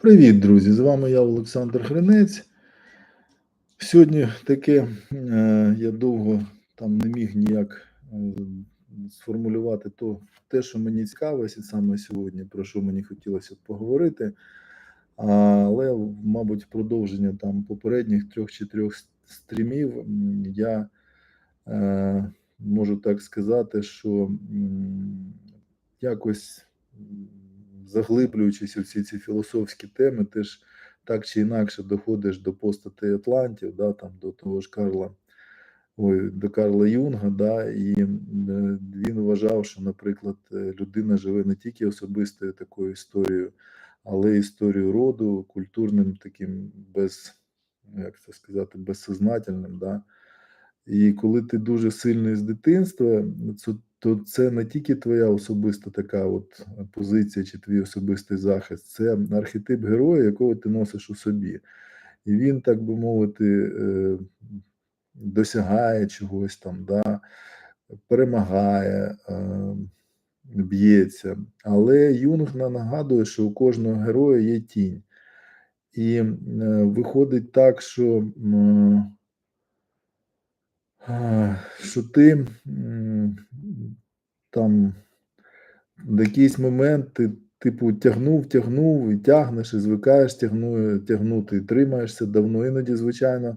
Привіт, друзі! З вами я, Олександр Хренець. Сьогодні таке е, я довго там не міг ніяк е, сформулювати то, те, що мені цікаво саме сьогодні, про що мені хотілося поговорити. Але, мабуть, в продовження там попередніх трьох чи трьох стрімів я е, можу так сказати, що якось заглиблюючись у всі ці філософські теми, ти ж так чи інакше доходиш до постати Атлантів, да, там до того ж Карла, ой, до Карла Юнга, да, і е, він вважав, що, наприклад, е, людина живе не тільки особистою такою історією, але й історією роду, культурним таким без, як це сказати, безсознательним. Да. І коли ти дуже сильний з дитинства, то це не тільки твоя особиста така от позиція чи твій особистий захист, це архетип героя, якого ти носиш у собі. І він, так би мовити, е, досягає чогось там, да, перемагає, е, б'ється. Але Юнг нагадує, що у кожного героя є тінь. І е, виходить так, що що ти там в якийсь момент ти, типу, тягнув, тягнув і тягнеш, і звикаєш тягну, тягнути, і тримаєшся давно. Іноді, звичайно,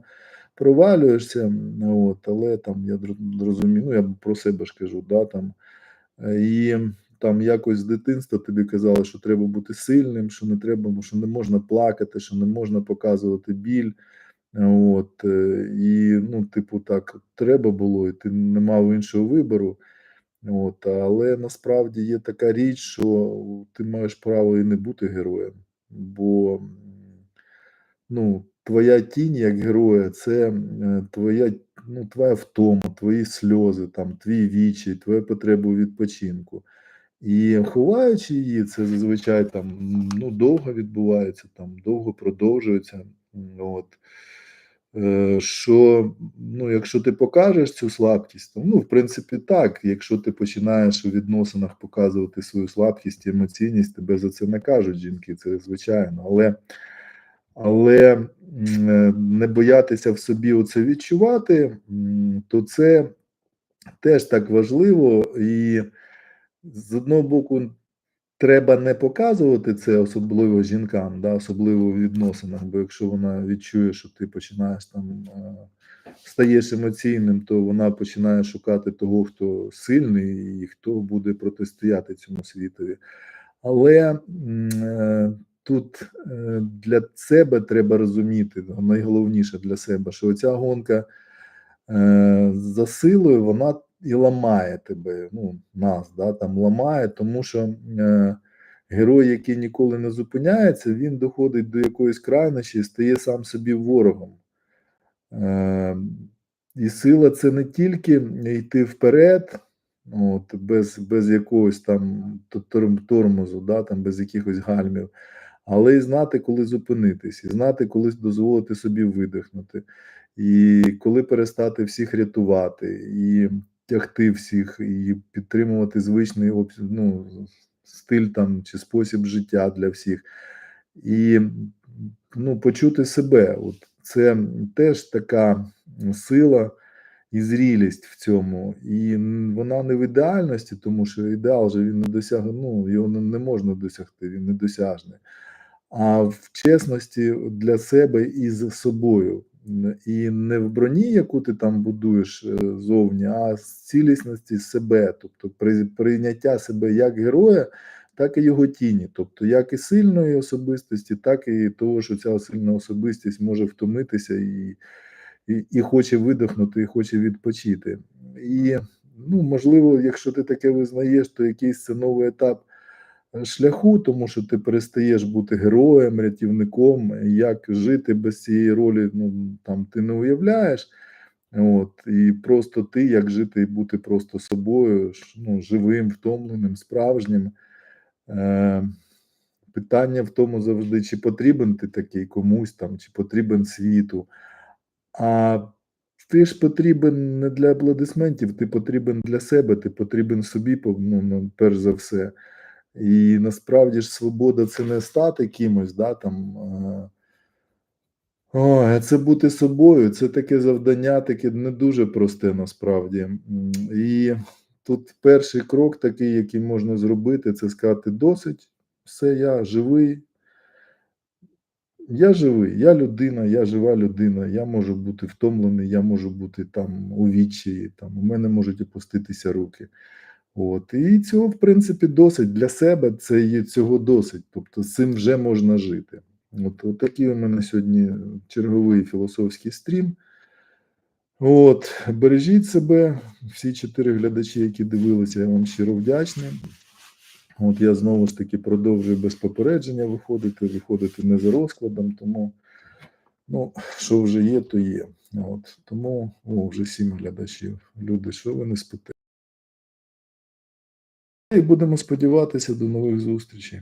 провалюєшся, от, але там я розумію, ну я про себе ж кажу, да, там, і там якось з дитинства тобі казали, що треба бути сильним, що не треба, що не можна плакати, що не можна показувати біль. От, е, І, ну, типу, так, треба було, і ти не мав іншого вибору. От, Але насправді є така річ, що ти маєш право і не бути героєм, бо ну, твоя тінь як героя це е, твоя ну, твоя втома, твої сльози, там, твій вічі, твоя потреба у відпочинку. І ховаючи її, це зазвичай там ну, довго відбувається, там, довго продовжується. От. Е, що ну, якщо ти покажеш цю слабкість, то ну, в принципі, так. Якщо ти починаєш у відносинах показувати свою слабкість емоційність, тебе за це не кажуть жінки, це звичайно. Але але е, не боятися в собі оце відчувати, то це теж так важливо. І з одного боку, Треба не показувати це особливо жінкам, да, особливо в відносинах, бо якщо вона відчує, що ти починаєш там е, стаєш емоційним, то вона починає шукати того, хто сильний і хто буде протистояти цьому світові. Але е, тут е, для себе треба розуміти, найголовніше для себе, що оця гонка за силою, вона і ламає тебе, ну, нас, да, там ламає, тому що е, герой, який ніколи не зупиняється, він доходить до якоїсь крайнощі і стає сам собі ворогом. Е, І сила це не тільки йти вперед, от, без без якогось там тормозу, да, там, без якихось гальмів, але й знати, коли зупинитись, і знати, коли дозволити собі видихнути. І коли перестати всіх рятувати, і тягти всіх і підтримувати звичний ну, стиль там чи спосіб життя для всіх, і ну, почути себе. От Це теж така сила і зрілість в цьому. І вона не в ідеальності, тому що ідеал же він не досяг, ну, його не можна досягти, він недосяжний. А в чесності для себе і з собою і не в броні, яку ти там будуєш е, зовні, а з цілісності себе, тобто прийняття себе як героя, так і його тіні, тобто як і сильної особистості, так і того, що ця сильна особистість може втомитися і і, і хоче видихнути, і хоче відпочити. І ну, можливо, якщо ти таке визнаєш, то якийсь це новий етап шляху, тому що ти перестаєш бути героєм, рятівником. Як жити без цієї ролі, ну там ти не уявляєш. От, І просто ти, як жити і бути просто собою, ну, живим, втомленим, справжнім. Е, Питання в тому завжди, чи потрібен ти такий комусь там, чи потрібен світу. А ти ж потрібен не для аплодисментів, ти потрібен для себе, ти потрібен собі, ну, перш за все. І насправді ж свобода це не стати кимось, да, там, а це бути собою, це таке завдання, таке не дуже просте насправді. І тут перший крок такий, який можна зробити, це сказати: "Досить, все, я живий". Я живий, я людина, я жива людина, я можу бути втомлений, я можу бути там у відчаї, там у мене можуть опуститися руки. От, і цього, в принципі, досить для себе. Це є цього досить. Тобто з цим вже можна жити. От, от такий у мене сьогодні черговий філософський стрім. От, бережіть себе, всі чотири глядачі, які дивилися, я вам щиро вдячний. От я знову ж таки продовжую без попередження виходити, виходити не за розкладом, тому ну, що вже є, то є. От, тому о, вже сім глядачів. Люди, що ви не спите? І будемо сподіватися до нових зустрічей.